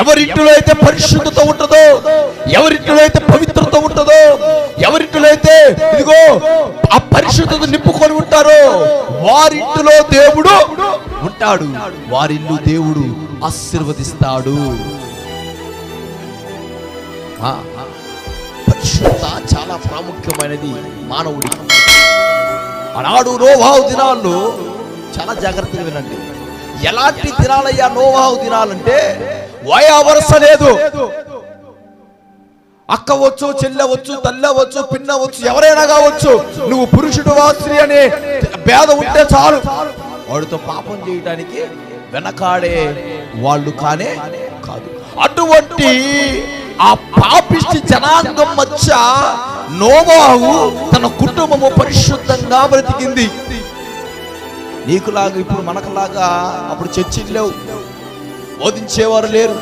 ఎవరింటిలో అయితే పరిశుద్ధత ఉంటుందో ఎవరింటిలో అయితే పవిత్రత ఉంటుందో ఎవరింటిలో అయితే ఇదిగో ఆ పరిశుద్ధత నింపుకొని ఉంటారో వారింటిలో దేవుడు ఉంటాడు. వారిల్లు దేవుడు ఆశీర్వదిస్తాడు. పరిశుద్ధత చాలా ప్రాముఖ్యమైనది మానవుడికి ఆనాడు నోవాహు దినాల్లో చాలా జాగ్రత్తగా వినండి. ఎలాంటి దినాలయ్యా నోవాహు దినాలంటే వయా వరుస లేదు. అక్క వచ్చు చెల్లెవచ్చు తల్లవచ్చు పిన్నవచ్చు ఎవరైనా కావచ్చు నువ్వు పురుషుడు స్త్రీ అనే భేద ఉంటే చాలు. వాడితో పాపం చేయడానికి వెనకాడే వాళ్ళు కానే కాదు. అటువంటి ఆ పాపిష్టి జనాంగం మధ్య నోవాహు తన కుటుంబము పరిశుద్ధంగా బ్రతికింది. నీకులాగా ఇప్పుడు మనకులాగా అప్పుడు చర్చిలు లేవు బోధించేవారు లేరు.